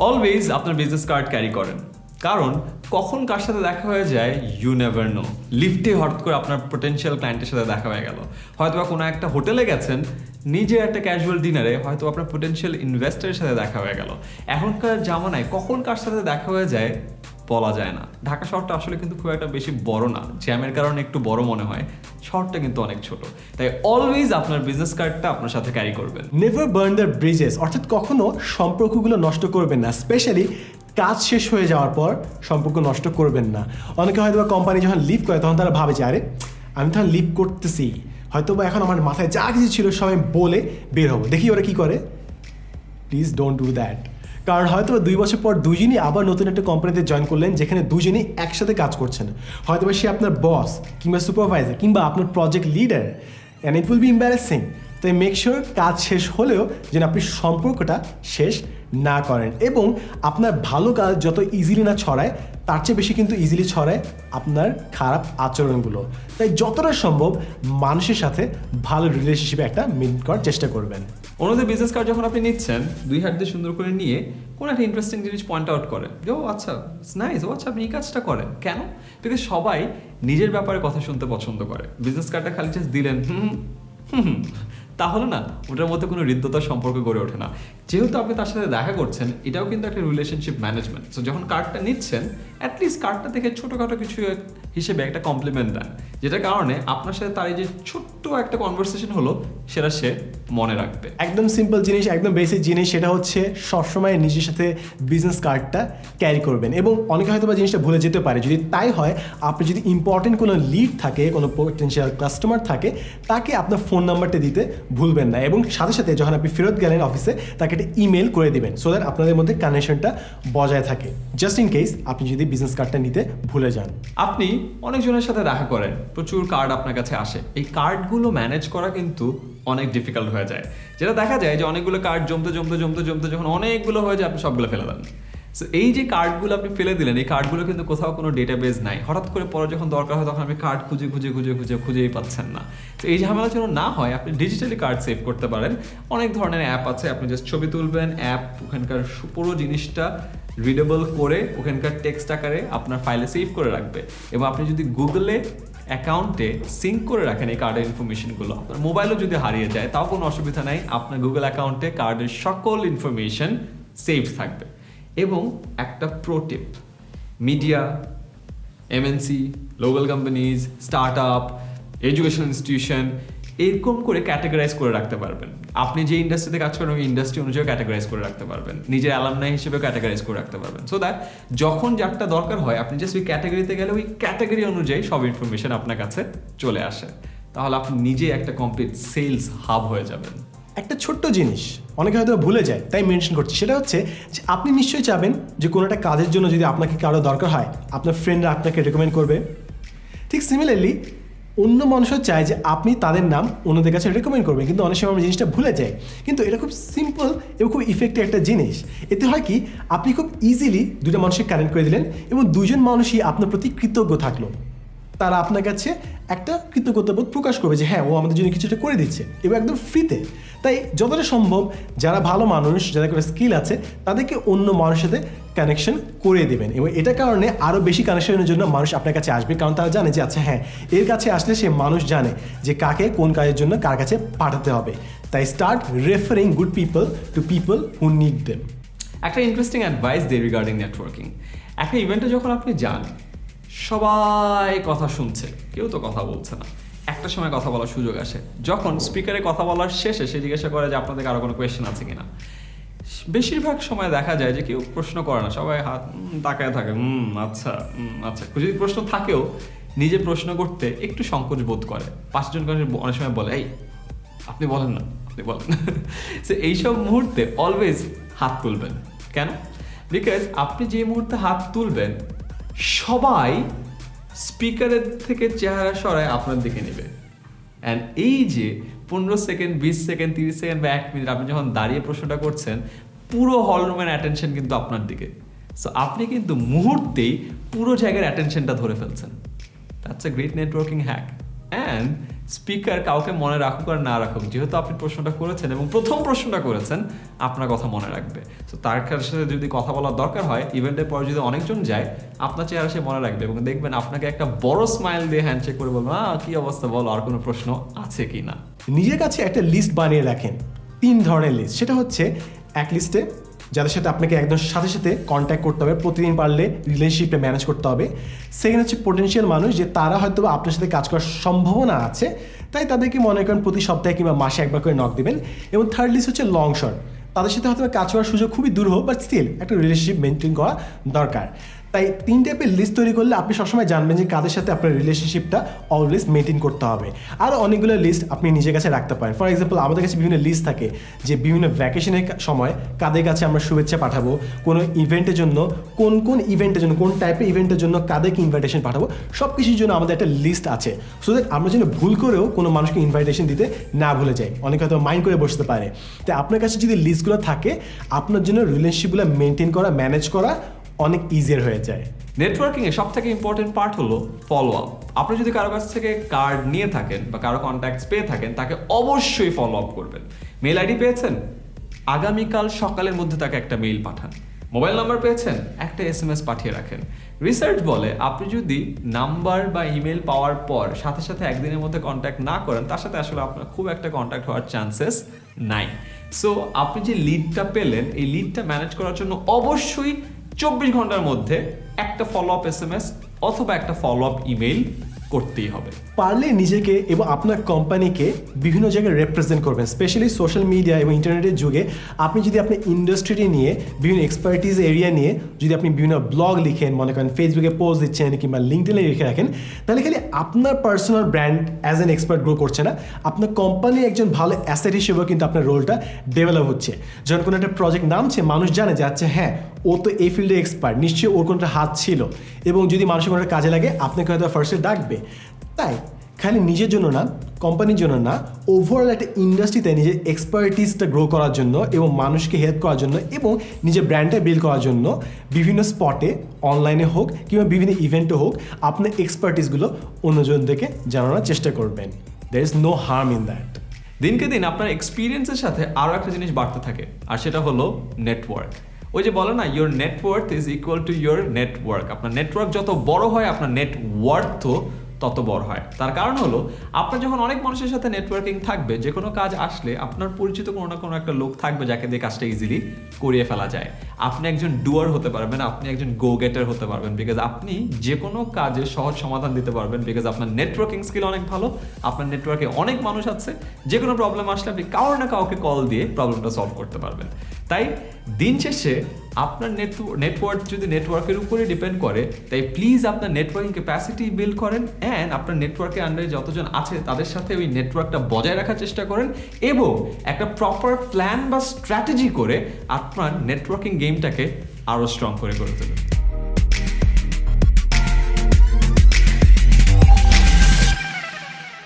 Always আপনার business card carry করেন। কারণ, কখন কার সাথে দেখা হয়ে যায় ইউ নেভার নো লিফটে হঠাৎ করে আপনার পোটেনশিয়াল ক্লায়েন্টের সাথে দেখা হয়ে গেল। হয়তো বা কোনো একটা হোটেলে গেছেন, নিজে একটা ক্যাজুয়াল ডিনারে হয়তো আপনার পোটেনশিয়াল ইনভেস্টারের সাথে দেখা হয়ে গেল। এখনকার জামানায় কখন কার সাথে দেখা হয়ে যায় বলা যায় না। ঢাকা শহরটা আসলে কিন্তু খুব একটা বেশি বড় না। জ্যামের কারণে একটু বড় মনে হয়। শহরটা কিন্তু অনেক ছোট। তাই অলওয়েজ আপনার বিজনেস কার্ডটা আপনার সাথে ক্যারি করবেন। নেভার বার্ন দ্য ব্রিজেস অর্থাৎ কখনো সম্পর্কগুলো নষ্ট করবেন না। স্পেশালি কাজ শেষ হয়ে যাওয়ার পর সম্পর্ক নষ্ট করবেন না। অনেকে হয়তো কোম্পানি যখন লিভ করে, তখন তারা ভাবে যে, আরে, আমি তখন লিভ করতেছি। হয়তো বা এখন আমার মাথায় যা কিছু ছিল সবাই বলে বের হব। দেখি ওরা কি করে? প্লিজ ডোন্ট ডু দ্যাট কারণ হয়তো দুই বছর পর দুজনই আবার নতুন একটা কোম্পানিতে জয়েন করলেন, যেখানে দুজনেই একসাথে কাজ করছেন। হয়তো সে আপনার বস কিংবা সুপারভাইজার কিংবা আপনার project leader and it will be embarrassing তাই মেক শিওর কাজ শেষ হলেও যেন আপনি সম্পর্কটা শেষ না করেন। এবং আপনার ভালো কাজ যত ইজিলি না ছড়ায়, তার চেয়ে বেশি কিন্তু ইজিলি ছড়ায় আপনার খারাপ আচরণগুলো। তাই যতটা সম্ভব মানুষের সাথে ভালো রিলেশনশিপে একটা মেনটেন করার চেষ্টা করবেন। অন্যদের বিজনেস কার্ড যখন আপনি নিচ্ছেন, দুই হাত দিয়ে সুন্দর করে নিয়ে কোনো একটা ইন্টারেস্টিং জিনিস পয়েন্ট আউট করে, যে, ও আচ্ছা নাইস ও আচ্ছা আপনি এই কাজটা করেন। কেন? বিকজ সবাই নিজের ব্যাপারে কথা শুনতে পছন্দ করে। বিজনেস কার্ডটা খালি জাস্ট দিলেন হুম হুম। তাহলে না, ওটার মধ্যে কোনো হৃদ্যতার সম্পর্ক গড়ে ওঠে না। যেহেতু আপনি তার সাথে দেখা করছেন, এটাও কিন্তু একটা রিলেশনশিপ ম্যানেজমেন্ট সো যখন কার্ডটা নিচ্ছেন অ্যাটলিস্ট কার্ডটা থেকে ছোটোখাটো কিছু হিসেবে একটা কমপ্লিমেন্ট দেন, যেটার কারণে আপনার সাথে তার এই যে ছোট্ট একটা কনভারসেশন হলো, সেটা সে মনে রাখবে। একদম সিম্পল জিনিস, একদম বেসিক জিনিস, সেটা হচ্ছে সবসময় নিজের সাথে বিজনেস কার্ডটা ক্যারি করবেন। এবং অনেকে হয়তো বা জিনিসটা ভুলে যেতে পারে। যদি তাই হয়, আপনি যদি ইম্পর্টেন্ট কোনো লিড থাকে, কোনো পোটেন্সিয়াল কাস্টমার থাকে, তাকে আপনার ফোন নাম্বারটা দিতে ভুলবেন না। এবং সাথে সাথে যখন আপনি ফেরত গেলেন অফিসে তাকে একটা ইমেল করে দিবেন সো দ্যাট আপনাদের মধ্যে কানেকশনটা বজায় থাকে। জাস্ট ইন কেস আপনি যদি বিজনেস কার্ডটা নিতে ভুলে যান। আপনি অনেকজনের সাথে দেখা করেন, প্রচুর কার্ড আপনার কাছে আসে। এই কার্ডগুলো ম্যানেজ করা কিন্তু অনেক ডিফিকাল্ট হয়ে যায়। যেটা দেখা যায় যে অনেকগুলো কার্ড জমতে জমতে জমতে জমতে, যখন অনেকগুলো হয়ে যায়, আপনি সবগুলো ফেলে দেন। সো এই যে কার্ডগুলো আপনি ফেলে দিলেন, এই কার্ডগুলো কিন্তু কোথাও কোনো ডেটাবেস নাই। হঠাৎ করে পরে যখন দরকার হয় তখন আপনি কার্ড খুঁজে খুঁজে খুঁজে খুঁজে, খুঁজেই পাচ্ছেন না। তো এই ঝামেলা যেন না হয়, আপনি ডিজিটালি কার্ড সেভ করতে পারেন। অনেক ধরনের অ্যাপ আছে, আপনি জাস্ট ছবি তুলবেন অ্যাপ ওখানকার পুরো জিনিসটা রিডেবল করে ওখানকার টেক্সট আকারে আপনার ফাইলে সেভ করে রাখবে। এবং আপনি যদি গুগলে অ্যাকাউন্টে সিঙ্ক করে রাখেন এই কার্ডের ইনফরমেশনগুলো আপনার মোবাইলও যদি হারিয়ে যায়, তাও কোনো অসুবিধা নাই। আপনার গুগল অ্যাকাউন্টে কার্ডের সকল ইনফরমেশন সেভ থাকবে। এবং একটা pro tip media MNC local companies start up education institution এরকম করে ক্যাটাগরাইজ করে রাখতে পারবেন। আপনি যে ইন্ডাস্ট্রিতে কাজ করেন, ওই ইন্ডাস্ট্রি অনুযায়ী ক্যাটাগরাইজ করে রাখতে পারবেন। নিজের অ্যালামনাই হিসেবে ক্যাটাগরাইজ করে রাখতে পারবেন। সো দ্যাট যখন যারটা দরকার হয়, আপনি জাস্ট ওই ক্যাটাগরিতে গেলে ওই ক্যাটাগরি অনুযায়ী সব ইনফরমেশন আপনার কাছে চলে আসে। তাহলে আপনি নিজে একটা কমপ্লিট সেলস হাব হয়ে যাবেন। একটা ছোট্ট জিনিস, অনেকে হয়তো ভুলে যায়, তাই মেনশন করছি। সেটা হচ্ছে যে আপনি নিশ্চয়ই চাবেন যে কোনো একটা কাজের জন্য যদি আপনাকে কারও দরকার হয়, আপনার ফ্রেন্ডরা আপনাকে রেকমেন্ড করবে। ঠিক সিমিলারলি অন্য মানুষও চায় যে আপনি তাদের নাম অন্যদের কাছে রেকমেন্ড করবেন, কিন্তু অনেক সময় আমরা জিনিসটা ভুলে যাই। কিন্তু এটা খুব সিম্পল এবং খুব ইফেক্টিভ একটা জিনিস। এতে হয় কি, আপনি খুব ইজিলি দুটো মানুষকে কানেক্ট করে দিলেন এবং দুজন মানুষই আপনার প্রতি কৃতজ্ঞ থাকল। তারা আপনার কাছে একটা কৃতজ্ঞতাবোধ প্রকাশ করবে যে হ্যাঁ ও আমাদের জন্য কিছুটা করে দিচ্ছে এবং একদম ফ্রিতে তাই যতটা সম্ভব যারা ভালো মানুষ, যাদের কোনো স্কিল আছে, তাদেরকে অন্য মানুষের সাথে কানেকশন করে দেবেন এবং এটা কারণে আরও বেশি কানেকশনের জন্য মানুষ আপনার কাছে আসবে। কারণ তারা জানে যে আচ্ছা হ্যাঁ এর কাছে আসলে সে মানুষ জানে যে কাকে কোন কাজের জন্য কার কাছে পাঠাতে হবে। তাই start referring good people to people who need them একটা interesting advice they regarding networking একটা ইভেন্টে যখন আপনি যান সবাই কথা শুনছে, কেউ তো কথা বলছে না। একটা সময় কথা বলার সুযোগ আসে। যখন স্পিকারে কথা বলার শেষে সে জিজ্ঞাসা করে যে আপনাদের আরও কোনো কোয়েশ্চেন আছে কিনা। বেশিরভাগ সময় দেখা যায় যে কেউ প্রশ্ন করে না। সবাই হাত তাকায় থাকে হুম আচ্ছা আচ্ছা। যদি প্রশ্ন থাকেও নিজে প্রশ্ন করতে একটু সংকোচ বোধ করে। পাঁচজন করে অনেক সময় বলে, এই, আপনি বলেন না, আপনি বলেন সো এইসব মুহূর্তে অলওয়েজ হাত তুলবেন। কেন? বিকজ আপনি যে মুহূর্তে হাত তুলবেন সবাই স্পিকারের থেকে চেহারা সরায় আপনার দিকে নেবে। অ্যান্ড এই যে পনেরো সেকেন্ড, বিশ সেকেন্ড, তিরিশ সেকেন্ড বা এক মিনিট আপনি যখন দাঁড়িয়ে প্রশ্নটা করছেন, পুরো হলরুমের অ্যাটেনশন কিন্তু আপনার দিকে। সো আপনি কিন্তু মুহূর্তেই পুরো জায়গার অ্যাটেনশনটা ধরে ফেলছেন। That's a great networking hack and speaker কাউকে মনে রাখুক আর না রাখুক, যেহেতু আপনি প্রশ্নটা করেছেন এবং প্রথম প্রশ্নটা করেছেন, আপনার কথা মনে রাখবে। তো তার সাথে যদি কথা বলার দরকার হয় ইভেন্টের পর যদি অনেকজন যায়, আপনার চেহারা সে মনে রাখবে এবং দেখবেন আপনাকে একটা বড় স্মাইল দিয়ে হ্যান্ডশেক করে বলবেন, আহ, কি অবস্থা বলো, আর কোনো প্রশ্ন আছে কি না নিজের কাছে একটা লিস্ট বানিয়ে রাখেন। তিন ধরনের লিস্ট সেটা হচ্ছে, এক লিস্টে যাদের সাথে আপনাকে একদম সাথে সাথে কন্ট্যাক্ট করতে হবে, প্রতিদিন পারলে রিলেশনশিপটা ম্যানেজ করতে হবে। সেকেন্ড হচ্ছে পোটেন্সিয়াল মানুষ, যে তারা হয়তো আপনার সাথে কাজ করার সম্ভাবনা আছে, তাই তাদেরকে মনে করেন প্রতি সপ্তাহে কিংবা মাসে একবার করে নক দেবেন। এবং থার্ড লিস্ট হচ্ছে লং শট তাদের সাথে হয়তো কাজ করার সুযোগ খুবই দূর হোক বাট স্টিল একটা রিলেশনশিপ মেনটেন করা দরকার। তাই তিন টাইপের লিস্ট তৈরি করলে আপনি সবসময় জানবেন যে কাদের সাথে আপনার রিলেশনশিপটা অলওয়েজ মেনটেন করতে হবে। আর অনেকগুলো লিস্ট আপনি নিজের কাছে রাখতে পারেন। ফর এক্সাম্পল আমাদের কাছে বিভিন্ন লিস্ট থাকে যে বিভিন্ন ভ্যাকেশনের সময় কাদের কাছে আমরা শুভেচ্ছা পাঠাবো, কোনো ইভেন্টের জন্য, কোন কোন ইভেন্টের জন্য, কোন টাইপের ইভেন্টের জন্য কাদেরকে ইনভাইটেশন পাঠাবো সব কিছুর জন্য আমাদের একটা লিস্ট আছে। সো দ্যাট আমরা যেন ভুল করেও কোনো মানুষকে ইনভাইটেশন দিতে না ভুলে যাই। অনেকে হয়তো মাইন্ড করে বসতে পারে। তাই আপনার কাছে যদি লিস্টগুলো থাকে, আপনার জন্য রিলেশনশিপগুলো মেনটেন করা ম্যানেজ করা অনেক ইজিয়ার হয়ে যায়। নেটওয়ার্কিং এর সব থেকে ইম্পর্টেন্ট পার্ট হলো ফলো আপ আপনি যদি কারও কাছ থেকে কার্ড নিয়ে থাকেন বা কারও কন্ট্যাক্টস পেয়ে থাকেন, তাকে অবশ্যই ফলো আপ করবেন। মেল আইডি পেয়েছেন? আগামীকাল সকালের মধ্যে তাকে একটা মেইল পাঠান। মোবাইল নাম্বার পেয়েছেন? একটা এস এম এস পাঠিয়ে রাখেন। রিসার্চ বলে আপনি যদি নাম্বার বা ইমেল পাওয়ার পর সাথে সাথে একদিনের মধ্যে কন্ট্যাক্ট না করেন, তার সাথে আসলে আপনার খুব একটা কন্ট্যাক্ট হওয়ার চান্সেস নাই। সো আপনি যে লিডটা পেলেন, এই লিডটা ম্যানেজ করার জন্য অবশ্যই চব্বিশ ঘণ্টার মধ্যে একটা follow up S M S অথবা একটা ফলো আপ ইমেইল করতেই হবে। পারলে নিজেকে এবং আপনার কোম্পানিকে বিভিন্ন জায়গায় রেপ্রেজেন্ট করবেন স্পেশালি সোশ্যাল মিডিয়া এবং ইন্টারনেটের যুগে। আপনি যদি আপনি ইন্ডাস্ট্রি নিয়ে, বিভিন্ন এক্সপার্টিজ এরিয়া নিয়ে যদি আপনি বিভিন্ন ব্লগ লিখেন, মনে করেন ফেসবুকে পোস্ট দিচ্ছেন কিংবা লিঙ্কডইনে লিখে রাখেন, তাহলে খালি আপনার personal brand as an expert grow করছে না। আপনার কোম্পানি একজন ভালো অ্যাসেট হিসেবেও কিন্তু আপনার রোলটা ডেভেলপ হচ্ছে। যখন কোনো একটা প্রজেক্ট নামছে, মানুষ জানে যে আচ্ছা হ্যাঁ ও তো এই ফিল্ডে এক্সপার্ট নিশ্চয়ই ওর কোনো হাত ছিল। এবং যদি মানুষের কোনো একটা কাজে লাগে, আপনাকে হয়তো ফার্স্টে ডাকবে। তাই খালি নিজের জন্য না কোম্পানির জন্য না ওভারঅল একটা ইন্ডাস্ট্রিতে নিজের এক্সপার্টিসটা গ্রো করার জন্য এবং মানুষকে হেল্প করার জন্য এবং নিজের ব্র্যান্ডটা বিল্ড করার জন্য বিভিন্ন স্পটে অনলাইনে হোক কিংবা বিভিন্ন ইভেন্টে হোক আপনার এক্সপার্টিসগুলো অন্যজনদেরকে জানানোর চেষ্টা করবেন। There is no harm in that দিনকে দিন আপনার এক্সপিরিয়েন্সের সাথে আরও একটা জিনিস বাড়তে থাকে, আর সেটা হলো নেটওয়ার্ক ওই যে বলে না your network is equal to your network আপনার নেটওয়ার্ক যত বড় হয়, আপনার নেটওয়ার্থও তত বড় হয়। তার কারণ হলো, আপনার যখন অনেক মানুষের সাথে নেটওয়ার্কিং থাকবে যে কোনো কাজ আসলে আপনার পরিচিত কোনো না কোনো একটা লোক থাকবে যাকে দিয়ে কাজটা ইজিলি করিয়ে ফেলা যায়। আপনি একজন ডুয়ার হতে পারবেন, আপনি একজন গো গেটার হতে পারবেন বিকজ আপনি যে কোনো কাজে সহজ সমাধান দিতে পারবেন বিকজ আপনার নেটওয়ার্কিং স্কিল অনেক ভালো, আপনার নেটওয়ার্কে অনেক মানুষ আছে যে কোনো প্রবলেম আসলে আপনি কারও না কাউকে কল দিয়ে প্রবলেমটা সলভ করতে পারবেন। তাই দিন শেষে আপনার নেটওয়ার্ক যদি নেটওয়ার্কের উপরে ডিপেন্ড করে, তাই প্লিজ আপনার নেটওয়ার্কিং ক্যাপাসিটি বিল্ড করেন অ্যান্ড আপনার নেটওয়ার্কের আন্ডারে যতজন আছে, তাদের সাথে ওই নেটওয়ার্কটা বজায় রাখার চেষ্টা করেন এবং একটা প্রপার প্ল্যান বা স্ট্র্যাটেজি করে আপনার নেটওয়ার্কিং গেমটাকে আরও স্ট্রং করে গড়ে তুলুন।